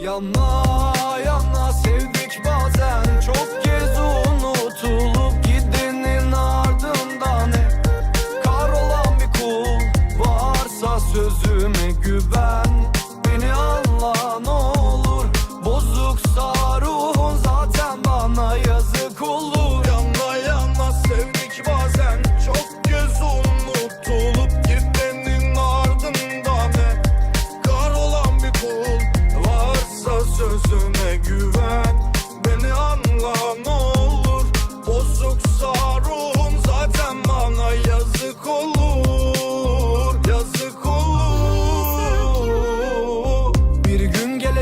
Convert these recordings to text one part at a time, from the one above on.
You'll güven. Beni al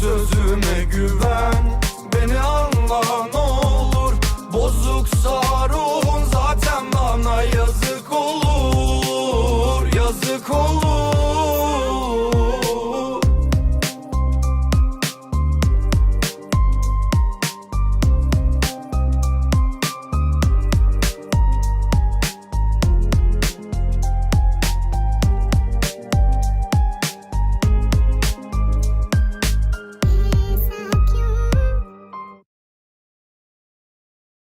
sözüme güven. Beni al